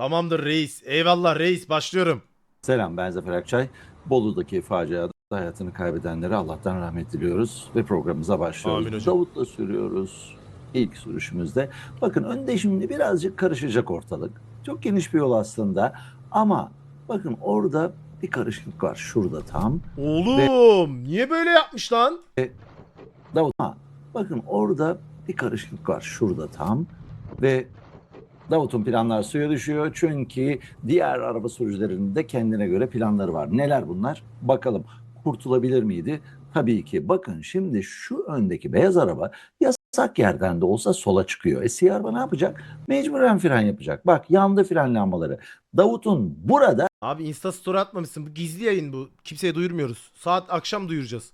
Tamamdır reis. Eyvallah reis başlıyorum. Selam ben Zafer Akçay. Bolu'daki faciada hayatını kaybedenlere Allah'tan rahmet diliyoruz ve programımıza başlıyoruz. Amin hocam. Davut'la sürüyoruz ilk sürüşümüzde. Bakın önde şimdi birazcık karışacak ortalık. Çok geniş bir yol aslında ama bakın orada bir karışıklık var şurada tam. Oğlum niye böyle yapmış lan? Davut ha, bakın orada bir karışıklık var şurada tam ve Davut'un planlar suya düşüyor çünkü diğer araba sürücülerinin de kendine göre planları var. Neler bunlar? Bakalım kurtulabilir miydi? Tabii ki. Bakın şimdi şu öndeki beyaz araba yasak yerden de olsa sola çıkıyor. E siyah araba ne yapacak? Mecburen fren yapacak. Bak yandı fren lambaları. Davut'un burada Abi Insta story atmamışsın. Bu gizli yayın bu. Kimseye duyurmuyoruz. Saat akşam duyuracağız.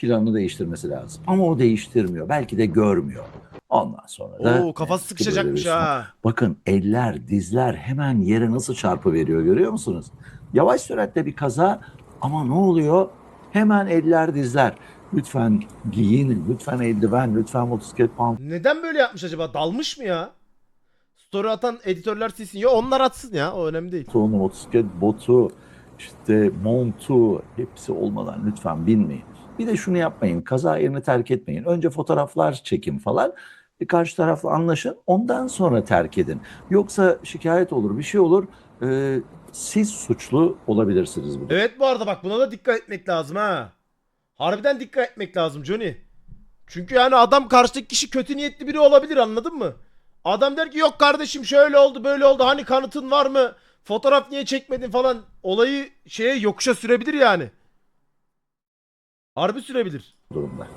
Planını değiştirmesi lazım. Ama o değiştirmiyor. Belki de görmüyor. Ondan sonra da Oo kafası sıkışacakmış bir ha. Bakın eller, dizler hemen yere nasıl çarpı veriyor görüyor musunuz? Yavaş süratte bir kaza ama ne oluyor? Hemen eller, dizler. Lütfen giyin, lütfen eldiven, lütfen motosiklet pantolonu Neden böyle yapmış acaba? Dalmış mı ya? Story atan editörler silsin. Ya onlar atsın ya. O önemli değil. motosiklet botu, işte montu hepsi olmadan lütfen binmeyin. Bir de şunu yapmayın, kaza yerini terk etmeyin. Önce fotoğraflar çekin falan. E, karşı tarafla anlaşın, ondan sonra terk edin. Yoksa şikayet olur, bir şey olur. E, siz suçlu olabilirsiniz burada. Evet bu arada bak buna da dikkat etmek lazım ha. Harbiden dikkat etmek lazım Johnny. Çünkü yani adam karşıdaki kişi kötü niyetli biri olabilir anladın mı? Adam der ki yok kardeşim şöyle oldu böyle oldu hani kanıtın var mı? Fotoğraf niye çekmedin falan olayı şeye yokuşa sürebilir yani. Harbi sürebilir. durumda.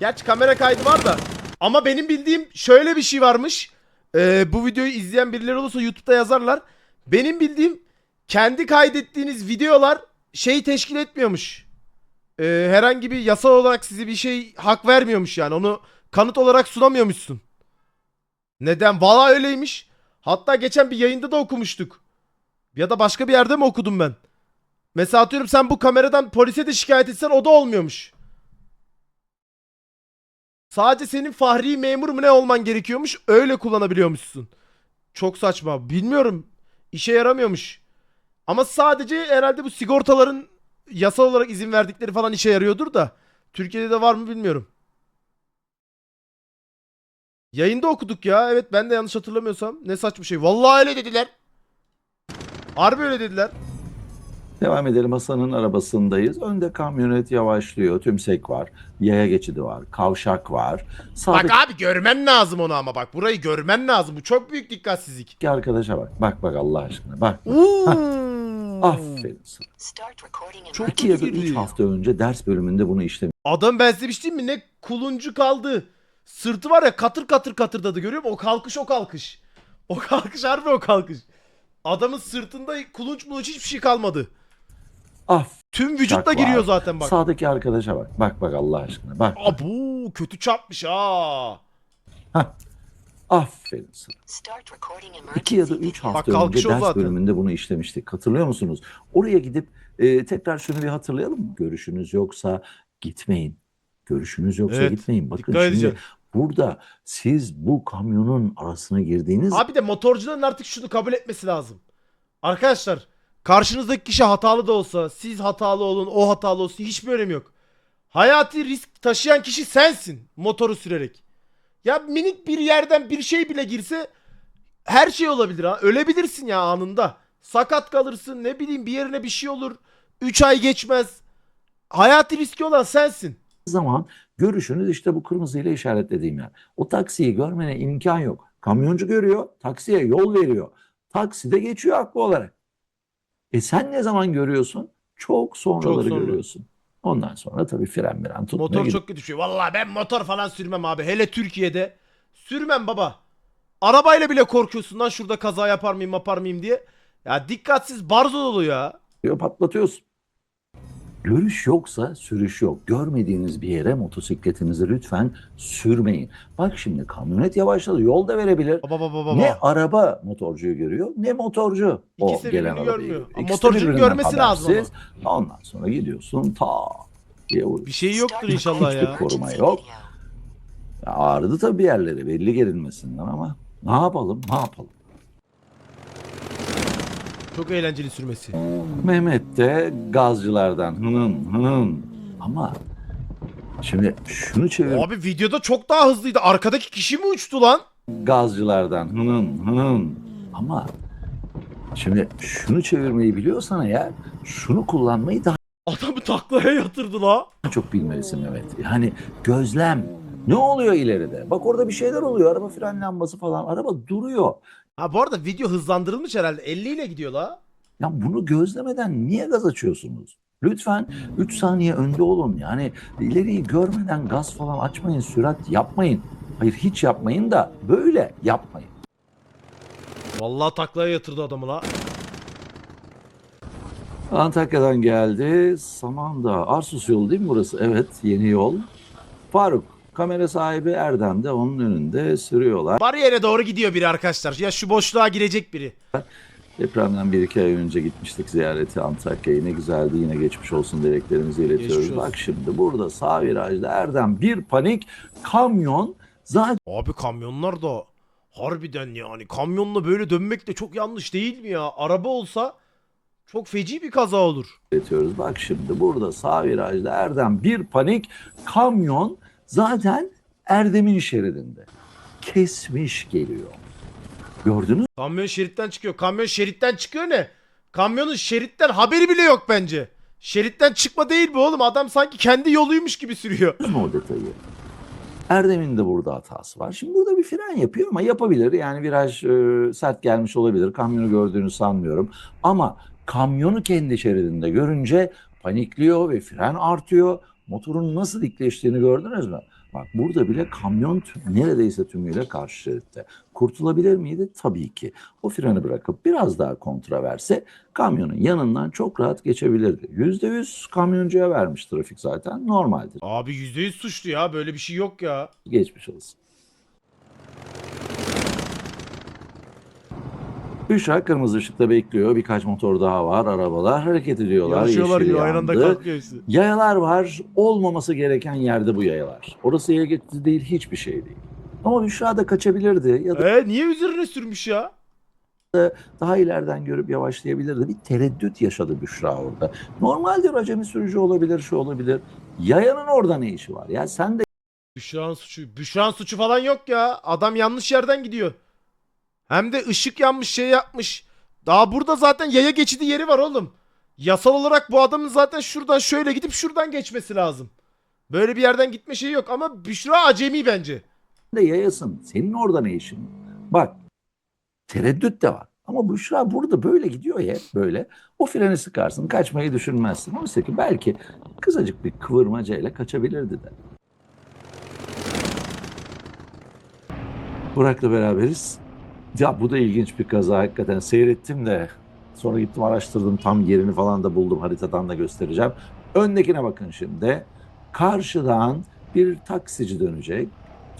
Gerçi kamera kaydı var da. Ama benim bildiğim şöyle bir şey varmış. Ee, bu videoyu izleyen birileri olursa YouTube'da yazarlar. Benim bildiğim kendi kaydettiğiniz videolar şey teşkil etmiyormuş. Ee, herhangi bir yasal olarak size bir şey hak vermiyormuş yani. Onu kanıt olarak sunamıyormuşsun. Neden? Valla öyleymiş. Hatta geçen bir yayında da okumuştuk. Ya da başka bir yerde mi okudum ben? Mesela atıyorum sen bu kameradan polise de şikayet etsen o da olmuyormuş. Sadece senin fahri memur mu ne olman gerekiyormuş öyle kullanabiliyormuşsun. Çok saçma. Bilmiyorum. İşe yaramıyormuş. Ama sadece herhalde bu sigortaların yasal olarak izin verdikleri falan işe yarıyordur da. Türkiye'de de var mı bilmiyorum. Yayında okuduk ya. Evet ben de yanlış hatırlamıyorsam. Ne saçma şey. Vallahi öyle dediler. Harbi öyle dediler. Devam edelim Hasan'ın arabasındayız. Önde kamyonet yavaşlıyor. Tümsek var. Yaya geçidi var. Kavşak var. Sağdaki Bak abi görmen lazım onu ama bak. Burayı görmen lazım. Bu çok büyük dikkatsizlik. arkadaşa bak. Bak bak Allah aşkına. Bak. Oo. Aferin sana. Start recording in Çok İki ya da üç hafta önce ders bölümünde bunu işlemiş. Adam ben size bir şey diyeyim mi? Ne kuluncu kaldı. Sırtı var ya katır katır katırdadı görüyor musun? O kalkış o kalkış. O kalkış harbi o kalkış. Adamın sırtında kulunç mulunç hiçbir şey kalmadı. Af. Tüm vücutla var. giriyor zaten bak. Sağdaki arkadaşa bak. Bak bak Allah aşkına. Bak. bak. Abu kötü çarpmış ha. Aferin sana. İki ya da üç hafta Bak önce ders zaten. bölümünde bunu işlemiştik. Hatırlıyor musunuz? Oraya gidip e, tekrar şunu bir hatırlayalım mı? Görüşünüz yoksa gitmeyin. Görüşünüz yoksa Evet, gitmeyin. Bakın dikkat şimdi edeceğim. burada siz bu kamyonun arasına girdiğiniz Abi de motorcuların artık şunu kabul etmesi lazım. Arkadaşlar karşınızdaki kişi hatalı da olsa siz hatalı olun o hatalı olsun hiçbir önemi yok. Hayati risk taşıyan kişi sensin motoru sürerek. Ya minik bir yerden bir şey bile girse her şey olabilir ha. Ölebilirsin ya anında. Sakat kalırsın ne bileyim bir yerine bir şey olur. 3 ay geçmez. Hayati riski olan sensin. zaman görüşünüz işte bu kırmızıyla işaretlediğim yer. O taksiyi görmene imkan yok. Kamyoncu görüyor, taksiye yol veriyor. Taksi de geçiyor haklı olarak. E sen ne zaman görüyorsun? Çok sonraları sonra. görüyorsun. Ondan sonra tabii fren miren tutmaya Motor gidiyor. çok kötü şey. Vallahi ben motor falan sürmem abi. Hele Türkiye'de. Sürmem baba. Arabayla bile korkuyorsun lan şurada kaza yapar mıyım yapar mıyım diye. Ya dikkatsiz barzo dolu ya. diyor patlatıyorsun. Görüş yoksa sürüş yok. Görmediğiniz bir yere motosikletinizi lütfen sürmeyin. Bak şimdi kamyonet yavaşladı. Yol da verebilir. Baba baba baba. Ne araba motorcuyu görüyor ne motorcu o İkisi de gelen arabayı görmüyor. İkisi motorcunun görmesi lazım habersiz. Ondan sonra gidiyorsun ta diye vuruyor. Bir şey yoktur inşallah recording ya. Koruma yok. Ya Ağrıdı tabii bir yerleri belli gerilmesinden ama ne yapalım ne yapalım. Çok eğlenceli sürmesi. Mehmet de gazcılardan. Hının hının. Ama şimdi şunu çevir Abi videoda çok daha hızlıydı. Arkadaki kişi mi uçtu lan? gazcılardan. Hının hının. Ama şimdi şunu çevirmeyi biliyorsan eğer şunu kullanmayı daha Adamı taklaya yatırdı la. çok bilmelisin Mehmet. Yani gözlem. Ne oluyor ileride? Bak orada bir şeyler oluyor. Araba fren lambası falan. Araba duruyor. Ha bu arada video hızlandırılmış herhalde. 50 ile gidiyor la. Ya bunu gözlemeden niye gaz açıyorsunuz? Lütfen 3 saniye önde olun. Yani ileriyi görmeden gaz falan açmayın, sürat yapmayın. Hayır hiç yapmayın da böyle yapmayın. Vallahi taklaya yatırdı adamı la. Antakya'dan geldi. Samandağ. Arsus yolu değil mi burası? Evet yeni yol. Faruk. Kamera sahibi Erdem de onun önünde sürüyorlar. Bariyere doğru gidiyor biri arkadaşlar. Ya şu boşluğa girecek biri. Depremden bir iki ay önce gitmiştik ziyareti Antakya'ya. Ne güzeldi yine geçmiş olsun dileklerimizi iletiyoruz. Geçmiş olsun. Bak şimdi burada sağ virajda Erdem bir panik kamyon zaten Abi kamyonlar da harbiden yani kamyonla böyle dönmek de çok yanlış değil mi ya? Araba olsa çok feci bir kaza olur. iletiyoruz. Bak şimdi burada sağ virajda Erdem bir panik kamyon zaten Erdem'in şeridinde. Kesmiş geliyor. Gördünüz Kamyon şeritten çıkıyor. Kamyon şeritten çıkıyor ne? Kamyonun şeritten haberi bile yok bence. Şeritten çıkma değil bu oğlum. Adam sanki kendi yoluymuş gibi sürüyor. mü o detayı? Erdem'in de burada hatası var. Şimdi burada bir fren yapıyor ama yapabilir. Yani viraj e, sert gelmiş olabilir. Kamyonu gördüğünü sanmıyorum. Ama kamyonu kendi şeridinde görünce panikliyor ve fren artıyor. Motorun nasıl dikleştiğini gördünüz mü? Bak burada bile kamyon tüm- neredeyse tümüyle karşı şeritte. Kurtulabilir miydi? Tabii ki. O freni bırakıp biraz daha kontra verse kamyonun yanından çok rahat geçebilirdi. %100 kamyoncuya vermiş trafik zaten normaldir. Abi %100 suçlu ya. Böyle bir şey yok ya. Geçmiş olsun. Büşra kırmızı ışıkta bekliyor. Birkaç motor daha var. Arabalar hareket ediyorlar. Yarışıyorlar gibi aynı anda kalkıyor hepsi. Yayalar var. Olmaması gereken yerde bu yayalar. Orası yaya geçidi değil, hiçbir şey değil. Ama Büşra da kaçabilirdi ya da E niye üzerine sürmüş ya? daha ileriden görüp yavaşlayabilirdi. Bir tereddüt yaşadı Büşra orada. Normaldir acemi sürücü olabilir, şu olabilir. Yayanın orada ne işi var? Ya sen de Büşra'nın suçu. Büşra'nın suçu falan yok ya. Adam yanlış yerden gidiyor. Hem de ışık yanmış şey yapmış. Daha burada zaten yaya geçidi yeri var oğlum. Yasal olarak bu adamın zaten şuradan şöyle gidip şuradan geçmesi lazım. Böyle bir yerden gitme şeyi yok ama Büşra acemi bence. de yayasın. Senin orada ne işin? Bak tereddüt de var. Ama Büşra burada böyle gidiyor ya böyle. O freni sıkarsın kaçmayı düşünmezsin. Oysa ki belki kısacık bir kıvırmacayla kaçabilirdi de. Burak'la beraberiz. Ya bu da ilginç bir kaza hakikaten. Seyrettim de sonra gittim araştırdım tam yerini falan da buldum haritadan da göstereceğim. Öndekine bakın şimdi. Karşıdan bir taksici dönecek.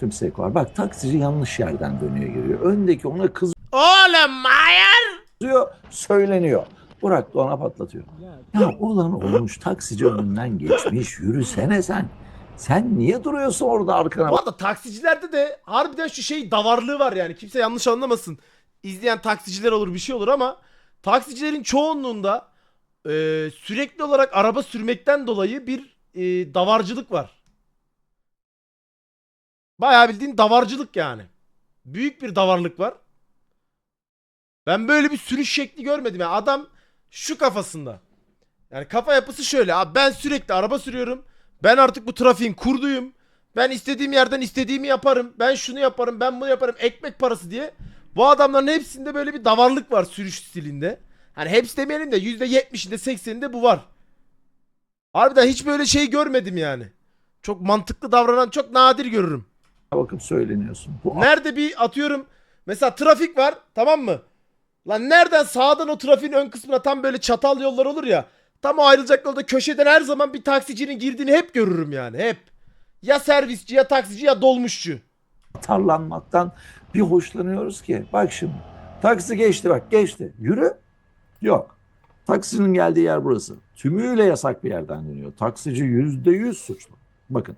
Tümsek var. Bak taksici yanlış yerden dönüyor giriyor. Öndeki ona Oğlum Mayer! kızıyor, söyleniyor. Burak da ona patlatıyor. Ya olan olmuş taksici önünden geçmiş. Yürüsene sen. Sen niye duruyorsun orada arkana? Bu arada taksicilerde de harbiden şu şey davarlığı var yani. Kimse yanlış anlamasın. İzleyen taksiciler olur bir şey olur ama taksicilerin çoğunluğunda e, sürekli olarak araba sürmekten dolayı bir e, davarcılık var. Bayağı bildiğin davarcılık yani. Büyük bir davarlık var. Ben böyle bir sürüş şekli görmedim. Yani adam şu kafasında. Yani kafa yapısı şöyle. Abi ben sürekli araba sürüyorum. Ben artık bu trafiğin kurduyum. Ben istediğim yerden istediğimi yaparım. Ben şunu yaparım, ben bunu yaparım. Ekmek parası diye. Bu adamların hepsinde böyle bir davarlık var sürüş stilinde. Hani hepsi demeyelim de %70'inde 80'inde bu var. Harbiden hiç böyle şey görmedim yani. Çok mantıklı davranan çok nadir görürüm. bakıp söyleniyorsun. Bu Nerede bir atıyorum mesela trafik var tamam mı? Lan nereden sağdan o trafiğin ön kısmına tam böyle çatal yollar olur ya. Tam o ayrılacak yolda köşeden her zaman bir taksicinin girdiğini hep görürüm yani hep. Ya servisçi ya taksici ya dolmuşçu. atarlanmaktan bir hoşlanıyoruz ki. Bak şimdi. Taksi geçti bak geçti. Yürü. Yok. Taksinin geldiği yer burası. Tümüyle yasak bir yerden dönüyor. Taksici yüzde yüz suçlu. Bakın.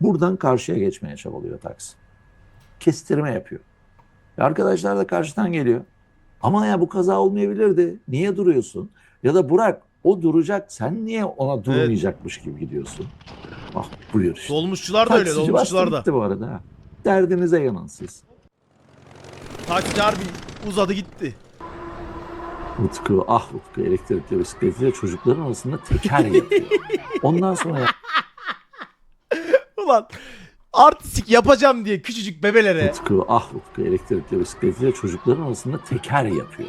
Buradan karşıya geçmeye çabalıyor taksi. Kestirme yapıyor. Ve arkadaşlar da karşıdan geliyor. Ama ya bu kaza olmayabilirdi. Niye duruyorsun? Ya da Burak o duracak sen niye ona durmayacakmış gibi gidiyorsun? Ah buyur işte. Dolmuşçular da öyle. Taksici Dolmuşçular bastı da. gitti bu arada. ha. Derdinize yanın siz. Taksici harbi uzadı gitti. Utku, ah Utku elektrikli bisikletiyle çocukların arasında teker yapıyor. Ondan sonra Ulan artistik yapacağım diye küçücük bebelere. Utku, ah Utku elektrikli bisikletiyle çocukların arasında teker yapıyor.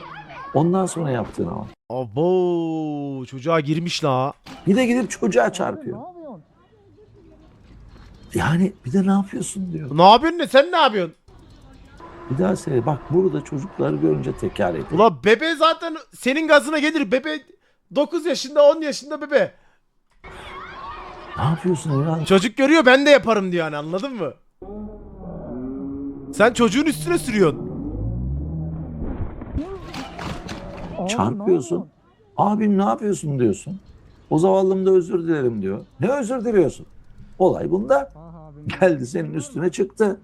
Ondan sonra yaptığına bak. Abo çocuğa girmiş la. Bir de gidip çocuğa çarpıyor. Yani bir de ne yapıyorsun diyor. Ne yapıyorsun ne sen ne yapıyorsun? Bir daha söyle. Bak burada çocukları görünce teker ediyor. Ulan bebe zaten senin gazına gelir. Bebe 9 yaşında 10 yaşında bebe. Ne yapıyorsun evladım? Çocuk görüyor ben de yaparım diyor hani anladın mı? Sen çocuğun üstüne sürüyorsun. Çarpıyorsun. Abim ne yapıyorsun diyorsun. O zavallım da özür dilerim diyor. Ne özür diliyorsun? Olay bunda. Geldi senin üstüne çıktı.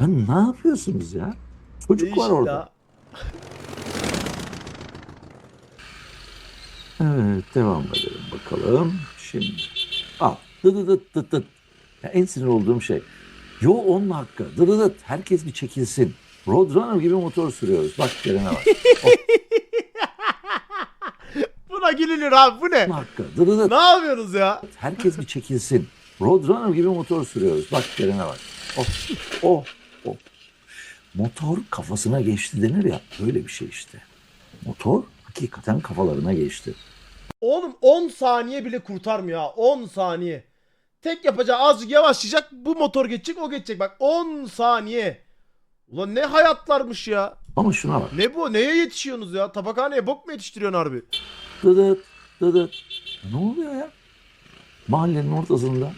Ya ne yapıyorsunuz ya? Çocuk var orada. Evet devam edelim bakalım. Şimdi al dı dı dı dı dı. Ya en sinir olduğum şey. Yo onun hakkı. Dı dı dı. Herkes bir çekilsin. Roadrunner gibi motor sürüyoruz. Bak gelene bak. Buna gülünür abi bu ne? Hakkı. Dı dı dı. Ne yapıyorsunuz ya? Herkes bir çekilsin. Roadrunner gibi motor sürüyoruz. Bak gelene bak. Oh, oh, oh. Motor kafasına geçti denir ya. Böyle bir şey işte. Motor hakikaten kafalarına geçti. Oğlum 10 saniye bile kurtarmıyor ha. 10 saniye. Tek yapacağı azıcık yavaşlayacak. Bu motor geçecek o geçecek. Bak 10 saniye. Ulan ne hayatlarmış ya. Ama şuna bak. Ne bu? Neye yetişiyorsunuz ya? Tabakhaneye bok mu yetiştiriyorsun harbi? Dıdıt, dıdıt. Ne oluyor ya? Mahallenin ortasında.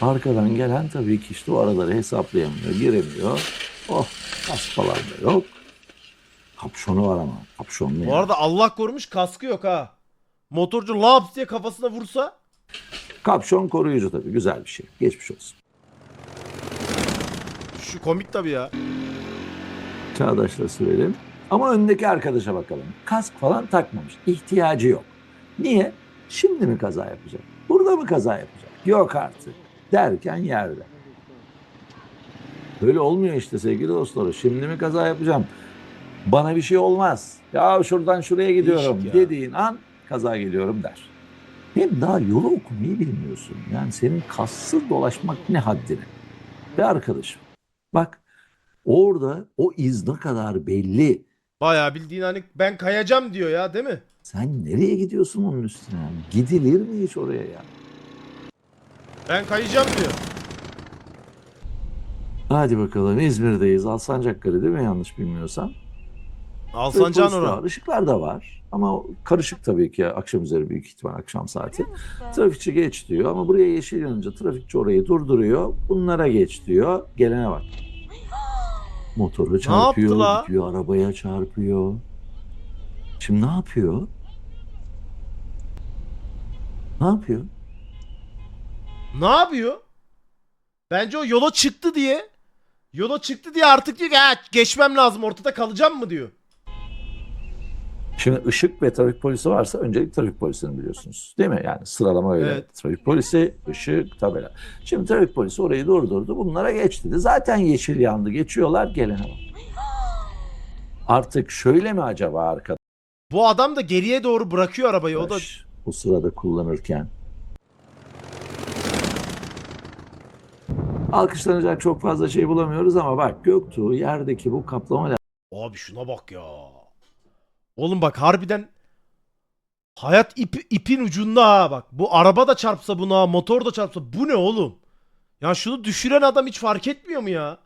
Arkadan gelen tabii ki işte o araları hesaplayamıyor, giremiyor. Oh, pas falan da yok. Kapşonu var ama. Kapşonlu Bu yani. arada Allah korumuş kaskı yok ha. Motorcu laps diye kafasına vursa Kapşon koruyucu tabii. Güzel bir şey. Geçmiş olsun. şu komik tabii ya. Çağdaş'la sürelim. Ama öndeki arkadaşa bakalım. Kask falan takmamış. İhtiyacı yok. Niye? Şimdi mi kaza yapacak? Burada mı kaza yapacak? Yok artık. Derken yerde. Böyle olmuyor işte sevgili dostlar. Şimdi mi kaza yapacağım? Bana bir şey olmaz. Ya şuradan şuraya gidiyorum ya. dediğin an kaza geliyorum der. Hem daha yolu okumayı bilmiyorsun. Yani senin kassız dolaşmak ne haddine? Ve arkadaşım bak orada o iz ne kadar belli. Bayağı bildiğin hani ben kayacağım diyor ya değil mi? Sen nereye gidiyorsun onun üstüne? Yani? Gidilir mi hiç oraya ya? Ben kayacağım diyor. Hadi bakalım İzmir'deyiz. Alsancakları değil mi yanlış bilmiyorsam? Alsancan Polis. Işıklar da var. Ama karışık tabii ki akşam üzeri büyük ihtimal akşam saati. Trafikçi geç diyor ama buraya yeşil yanınca trafikçi orayı durduruyor. Bunlara geç diyor. Gelene bak. Motoru çarpıyor, la? gidiyor arabaya çarpıyor. Şimdi ne yapıyor? Ne yapıyor? Ne yapıyor? Bence o yola çıktı diye. Yola çıktı diye artık diyor ki "Ha, geçmem lazım ortada kalacağım mı diyor. Şimdi ışık ve trafik polisi varsa öncelik trafik polisini biliyorsunuz. Değil mi? Yani sıralama öyle. Evet. Trafik polisi, ışık, tabela. Şimdi trafik polisi orayı durdurdu. Bunlara geç dedi. Zaten yeşil yandı. Geçiyorlar gelene bak. Artık şöyle mi acaba arkadaş? Bu adam da geriye doğru bırakıyor arabayı. O da Bu sırada kullanırken. Alkışlanacak çok fazla şey bulamıyoruz ama bak Göktuğ yerdeki bu kaplama Abi şuna bak ya. Oğlum bak harbiden hayat ip, ipin ucunda ha bak. Bu araba da çarpsa buna, motor da çarpsa bu ne oğlum? Ya şunu düşüren adam hiç fark etmiyor mu ya?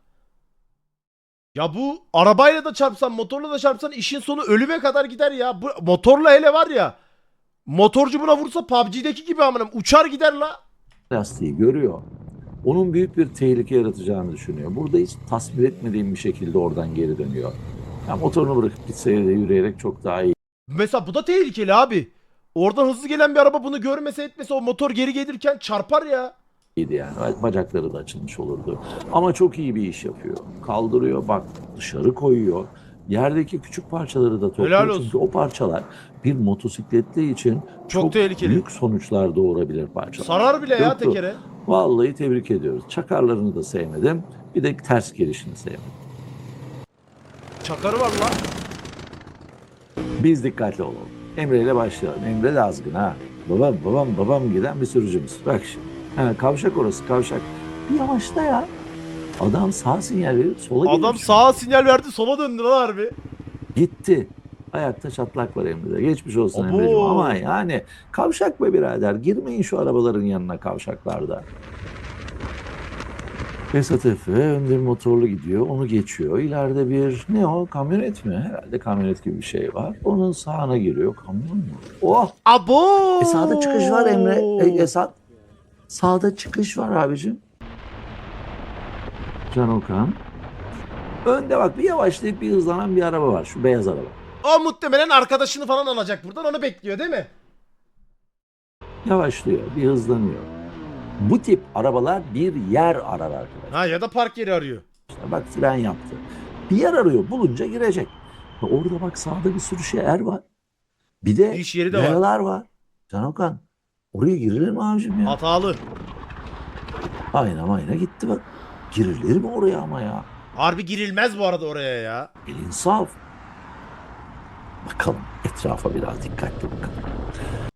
Ya bu arabayla da çarpsan, motorla da çarpsan işin sonu ölüme kadar gider ya. Bu motorla hele var ya. Motorcu buna vursa PUBG'deki gibi amına uçar gider la. lastiği görüyor. Onun büyük bir tehlike yaratacağını düşünüyor. Burada hiç tasvir etmediğim bir şekilde oradan geri dönüyor. Ya motorunu bırakıp gitseydi yürüyerek çok daha iyi. Mesela bu da tehlikeli abi. Oradan hızlı gelen bir araba bunu görmese etmese o motor geri gelirken çarpar ya. iyiydi yani. Bacakları da açılmış olurdu. Ama çok iyi bir iş yapıyor. Kaldırıyor bak dışarı koyuyor. Yerdeki küçük parçaları da topluyor. Helal olsun. Çünkü o parçalar bir motosikletli için Çok tehlikeli. büyük sonuçlar doğurabilir parçalar. Sarar bile ya Yoktu. tekere. Vallahi tebrik ediyoruz. Çakarlarını da sevmedim. Bir de ters gelişini sevmedim. Çakarı var lan. Biz dikkatli olalım. Emre ile başlayalım. Emre de azgın ha. Babam babam babam giden bir sürücümüz. Bak şimdi. Ha, kavşak orası kavşak. Bir yavaşla ya. Adam sağ sinyal verip sola Adam girmiş. sağa sinyal verdi sola döndü lan harbi. Gitti. Ayakta çatlak var Emre'de. Geçmiş olsun Abo. Emre'ciğim. Ama yani kavşak be birader. Girmeyin şu arabaların yanına kavşaklarda. Esat Efe önde bir motorlu gidiyor. Onu geçiyor. İleride bir ne o kamyonet mi? Herhalde kamyonet gibi bir şey var. Onun sağına giriyor. Kamyon mu? Oh! Abo. E sağda çıkış var Emre. E, Esat. Sağda çıkış var abicim. Can Okan. Önde bak bir yavaşlayıp bir hızlanan bir araba var. Şu beyaz araba. O muhtemelen arkadaşını falan alacak buradan onu bekliyor değil mi? Yavaşlıyor, bir hızlanıyor. Bu tip arabalar bir yer arar arkadaşlar. Ha ya da park yeri arıyor. Bak fren yaptı. Bir yer arıyor, bulunca girecek. Ve Orada bak sağda bir sürü şey er var. Bir de Giriş yeri de var. yayalar var. Can Okan, oraya girilir mi abicim ya? Hatalı. Ayna mayna gitti bak. Girilir mi oraya ama ya? Harbi girilmez bu arada oraya ya. El insaf. Bakalım etrafa biraz dikkatli bakalım.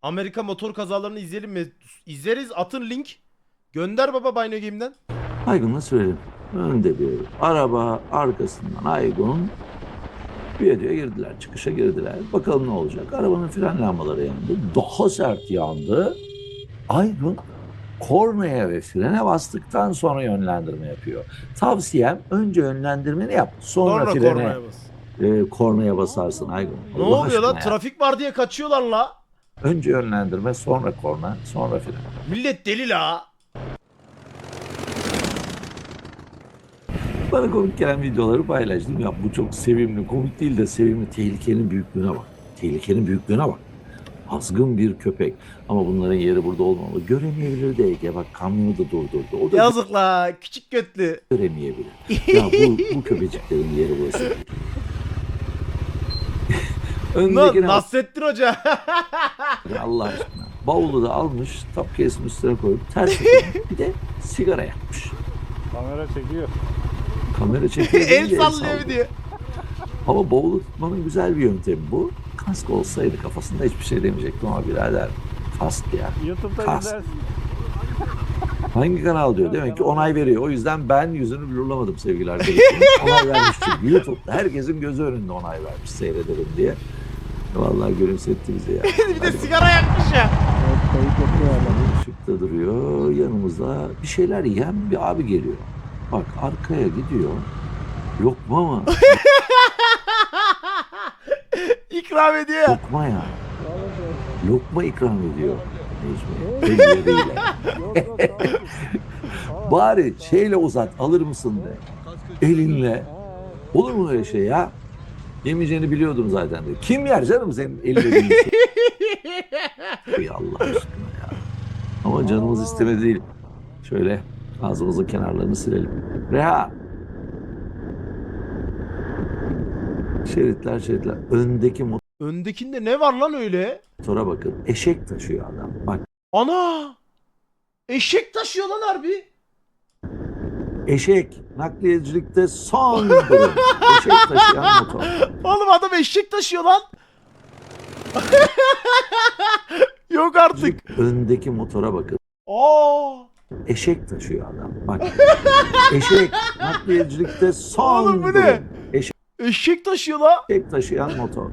Amerika motor kazalarını izleyelim mi? İzleriz atın link. Gönder baba Bino Game'den. Aygun'la sürelim. Önde bir araba, arkasından Aygun. Viyadüğe girdiler, çıkışa girdiler. Bakalım ne olacak? Arabanın fren lambaları yandı. Daha sert yandı. Aygun kornaya ve frene bastıktan sonra yönlendirme yapıyor. Tavsiyem önce yönlendirmeni yap. Sonra, Sonra frene, kornaya bas. e, kornaya basarsın Aygun. Ne Allah oluyor lan? aşkına ya. Trafik var diye kaçıyorlar la. Önce yönlendirme, sonra korna, sonra fren. Millet deli la. Bana komik gelen videoları paylaştım. Ya bu çok sevimli, komik değil de sevimli. Tehlikenin büyüklüğüne bak. Tehlikenin büyüklüğüne bak. Azgın bir köpek. Ama bunların yeri burada olmamalı. Göremeyebilir de Ege. Bak kamyonu da durdurdu. O da Yazık la. Küçük götlü. göremeyebilir. ya bu, bu köpeciklerin yeri burası. Öndekine bak. Nasrettin Hoca. Allah aşkına. Bavulu da almış, tapkesin üstüne koyup ters. Bir de sigara yakmış. Kamera çekiyor. Kamera çekiyor. El sallıyor diye. Ama bavulu tutmanın güzel bir yöntemi bu. Kask olsaydı kafasında hiçbir şey demeyecektim ama birader kask ya. YouTube'da Kas. izlersin. Hangi kanal diyor? Demek ki onay veriyor. O yüzden ben yüzünü blurlamadım sevgili arkadaşım. onay vermiş çünkü. YouTube'da herkesin gözü önünde onay vermiş seyredelim diye. Vallahi gülümsetti bizi ya. bir de sigara yakmış ya. Evet, kayıt yapıyor adam. Işıkta duruyor. Yanımızda bir şeyler yiyen bir abi geliyor. Bak arkaya gidiyor. Lokma mı? İkram ediyor. Lokma ya. Lokma ikram ediyor. Necmi. Elle değil. Yok yok abi. Bari şeyle uzat alır mısın de. Elinle. Olur mu öyle şey ya? Yemeyeceğini biliyordum zaten de. Kim yer canım senin değil. Ey Allah aşkına ya. Ama canımız istemedi değil. Şöyle ağzımızın kenarlarını silelim. Reha. Şeritler şeritler. Öndeki Öndekinde ne var lan öyle? motora bakın. Eşek taşıyor adam. Bak Ana! Eşek taşıyor lan harbi. eşek nakliyecilikte son durum. Eşek taşıyan motor. Oğlum adam eşek taşıyor lan. Yok artık. Öndeki motora bakın. Aa! Eşek taşıyor adam. Bak. Eşek nakliyecilikte son Oğlum bu durum. ne? Eşek taşıyor lan. Eşek taşıyan motor.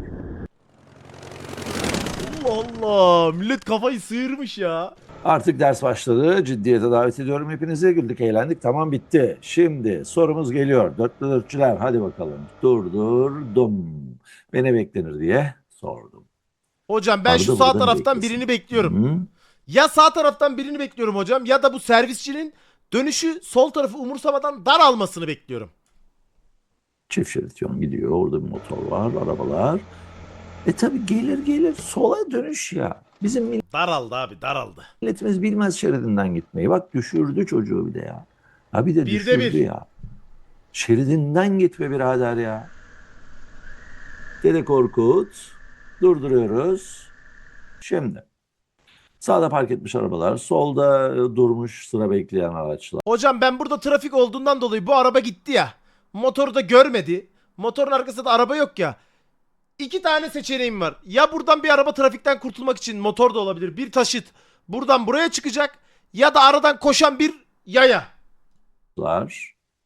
Allah Allah. Millet kafayı sıyırmış ya. Artık ders başladı. Ciddiyete davet ediyorum hepinizi. Güldük, eğlendik. Tamam bitti. Şimdi sorumuz geliyor. Dörtlü dörtçüler hadi bakalım. Durdurdum. Ve ne beklenir diye sordum. Hocam ben Arada şu sağ buradan taraftan beklesin. birini bekliyorum. Hı? Ya sağ taraftan birini bekliyorum hocam ya da bu servisçinin dönüşü sol tarafı umursamadan dar almasını bekliyorum. Çift şerit yön gidiyor. Orada bir motor var, arabalar. E tabi gelir gelir sola dönüş ya. Bizim Daraldı abi daraldı. milletimiz bilmez şeridinden gitmeyi. Bak düşürdü çocuğu bir de ya. Ha bir de Bir de düşürdü bir. ya. Şeridinden gitme birader ya. Dede Korkut. Durduruyoruz. Şimdi. Sağda park etmiş arabalar. Solda e, durmuş sıra bekleyen araçlar. Hocam ben burada trafik olduğundan dolayı bu araba gitti ya. Motoru da görmedi. Motorun arkasında da araba yok ya. İki tane seçeneğim var. Ya buradan bir araba trafikten kurtulmak için motor da olabilir. Bir taşıt buradan buraya çıkacak. Ya da aradan koşan bir yaya.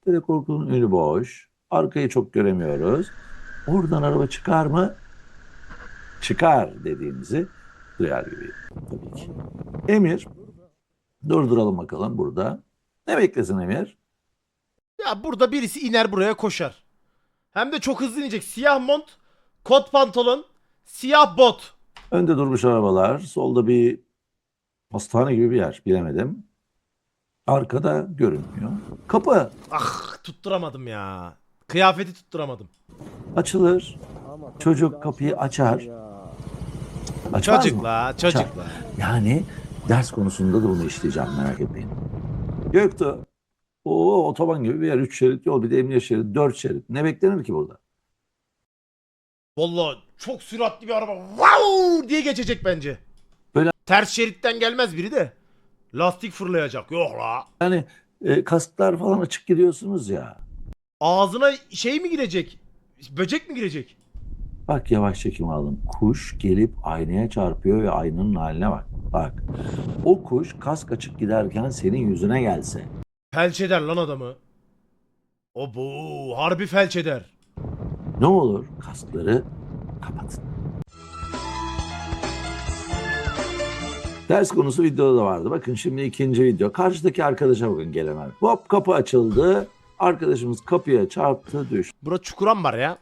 Dede Korkut'un önü boş. Arkayı çok göremiyoruz. Oradan araba çıkar mı? Çıkar dediğimizi duyar gibi tabii ki. Emir. Durduralım bakalım burada. Ne beklesin Emir? Ya burada birisi iner buraya koşar. Hem de çok hızlı inecek. Siyah mont, kot pantolon, siyah bot. Önde durmuş arabalar. Solda bir hastane gibi bir yer. Bilemedim. Arkada görünmüyor. Kapı Ah tutturamadım ya. Kıyafeti tutturamadım. açılır. Çocuk kapıyı açar. Açmaz Çocuk mı? la çocuk la. Yani ders konusunda da bunu işleyeceğim merak etmeyin. Göktuğ. O otoban gibi bir yer. Üç şerit yol bir de emniyet şeridi. Dört şerit. Ne beklenir ki burada? Vallahi çok süratli bir araba. Wow diye geçecek bence. Böyle- Ters şeritten gelmez biri de. Lastik fırlayacak. Yok la. Yani e, kasklar falan açık gidiyorsunuz ya. Ağzına şey mi girecek? Böcek mi girecek? Bak yavaş çekim aldım. Kuş gelip aynaya çarpıyor ve aynanın haline bak. Bak. O kuş kask açık giderken senin yüzüne gelse. Felç eder lan adamı. O bu harbi felç eder. Ne olur kaskları kapatın. Ders konusu videoda da vardı. Bakın şimdi ikinci video. Karşıdaki arkadaşa bakın gelen. Hop kapı açıldı. Arkadaşımız kapıya çarptı düştü. Bura çukuran var ya.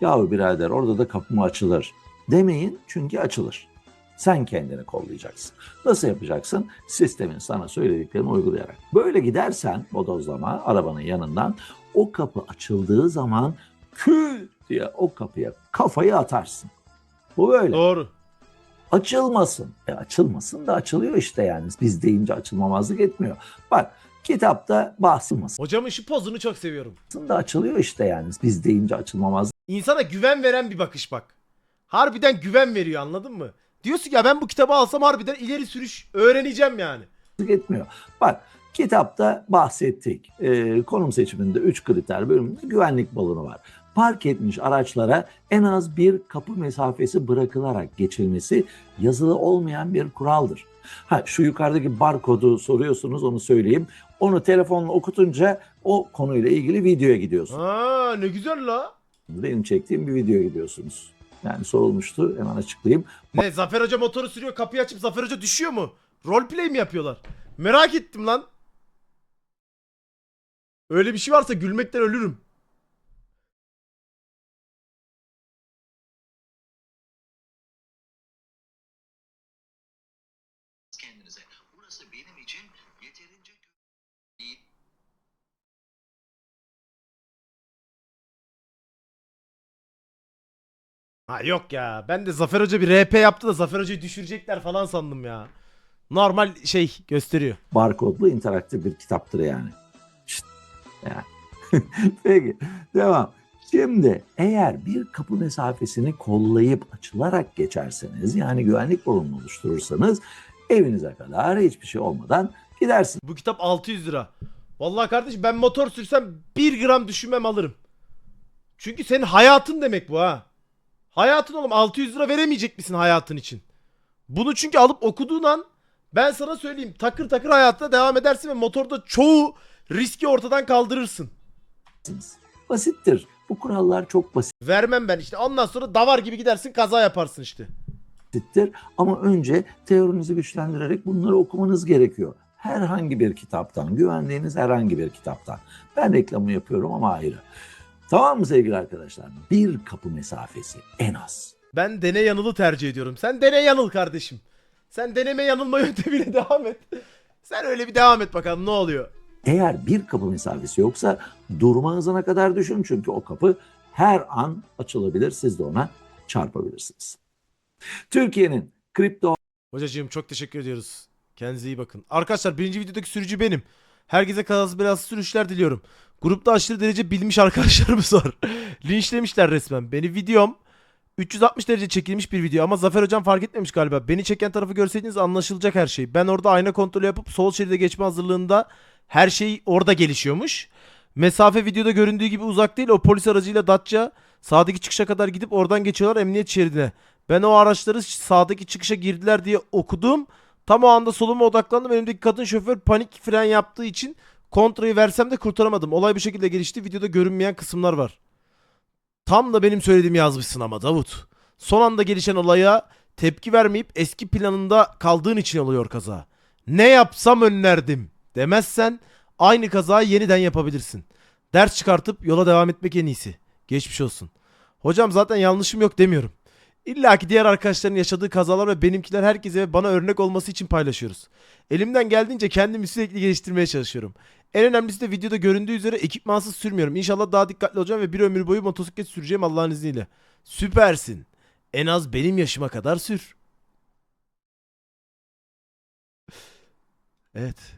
Yahu birader orada da kapı mı açılır? Demeyin çünkü açılır. Sen kendini kollayacaksın. Nasıl yapacaksın? Sistemin sana söylediklerini uygulayarak. Böyle gidersen bodozlama arabanın yanından o kapı açıldığı zaman kü diye o kapıya kafayı atarsın. Bu böyle. Doğru. Açılmasın. E açılmasın da açılıyor işte yani. Biz deyince açılmamazlık etmiyor. Bak kitapta bahsilmasın Hocamın şu pozunu çok seviyorum. da açılıyor işte yani. Biz deyince açılmamazlık İnsana güven veren bir bakış bak. Harbiden güven veriyor anladın mı? Diyorsun ya ben bu kitabı alsam harbiden ileri sürüş öğreneceğim yani. etmiyor. Bak kitapta bahsettik. Ee, konum seçiminde 3 kriter bölümünde güvenlik balonu var. Park etmiş araçlara en az bir kapı mesafesi bırakılarak geçilmesi yazılı olmayan bir kuraldır. Ha şu yukarıdaki barkodu soruyorsunuz onu söyleyeyim. Onu telefonla okutunca o konuyla ilgili videoya gidiyorsunuz. Aa ne güzel la. Benim çektiğim bir videoya gidiyorsunuz. Yani sorulmuştu hemen açıklayayım. Ne Zafer Hoca motoru sürüyor kapıyı açıp Zafer Hoca düşüyor mu? Roleplay mi yapıyorlar? Merak ettim lan. Öyle bir şey varsa gülmekten ölürüm. Ha yok ya. Ben de Zafer Hoca bir RP yaptı da Zafer Hoca'yı düşürecekler falan sandım ya. Normal şey gösteriyor. barkodlu interaktif bir kitaptır yani. İşte, yani. Peki devam. Şimdi eğer bir kapı mesafesini kollayıp açılarak geçerseniz yani güvenlik balonunu oluşturursanız evinize kadar hiçbir şey olmadan gidersiniz. Bu kitap 600 lira. Vallahi kardeşim ben motor sürsem 1 gram düşünmem alırım. Çünkü senin hayatın demek bu ha. Hayatın oğlum 600 lira veremeyecek misin hayatın için? Bunu çünkü alıp okuduğun an ben sana söyleyeyim takır takır hayatta devam edersin ve motorda çoğu riski ortadan kaldırırsın. Basittir. Bu kurallar çok Vermem ben işte ondan sonra davar gibi gidersin kaza yaparsın işte. basittir ama önce teorinizi güçlendirerek bunları okumanız gerekiyor. Herhangi bir kitaptan, güvendiğiniz herhangi bir kitaptan. Ben reklamı yapıyorum ama ayrı. Tamam mı sevgili arkadaşlar? Bir kapı mesafesi en az. Ben dene yanılı tercih ediyorum. Sen dene yanıl kardeşim. Sen deneme yanılma yöntemiyle devam et. Sen öyle bir devam et bakalım ne oluyor. Eğer bir kapı mesafesi yoksa durma hızına kadar düşün çünkü o kapı her an açılabilir. Siz de ona çarpabilirsiniz. Türkiye'nin kripto Hocacığım çok teşekkür ediyoruz. Kendinize iyi bakın. Arkadaşlar birinci videodaki sürücü benim. Herkese kazası belasız sürüşler diliyorum. Grupta aşırı derece bilmiş arkadaşlarımız var. Linçlemişler resmen. Beni videom 360 derece çekilmiş bir video ama Zafer hocam fark etmemiş galiba. Beni çeken tarafı görseydiniz anlaşılacak her şey. Ben orada ayna kontrolü yapıp sol şeride geçme hazırlığında her şey orada gelişiyormuş. Mesafe videoda göründüğü gibi uzak değil. O polis aracıyla Datça sağdaki çıkışa kadar gidip oradan geçiyorlar emniyet şeridine. Ben o araçları sağdaki çıkışa girdiler diye okudum. Tam o anda soluma odaklandım. Önümdeki kadın şoför panik fren yaptığı için kontrayı versem de kurtaramadım. Olay bu şekilde gelişti. Videoda görünmeyen kısımlar var. Tam da benim söylediğimi yazmışsın ama Davut. Son anda gelişen olaya tepki vermeyip eski planında kaldığın için oluyor kaza. Ne yapsam önlerdim demezsen aynı kazayı yeniden yapabilirsin. Ders çıkartıp yola devam etmek en iyisi. Geçmiş olsun. Hocam zaten yanlışım yok demiyorum. İlla ki diğer arkadaşların yaşadığı kazalar ve benimkiler herkese ve bana örnek olması için paylaşıyoruz. Elimden geldiğince kendimi sürekli geliştirmeye çalışıyorum. En önemlisi de videoda göründüğü üzere ekipmansız sürmüyorum. İnşallah daha dikkatli olacağım ve bir ömür boyu motosiklet süreceğim Allah'ın izniyle. Süpersin. En az benim yaşıma kadar sür. Evet.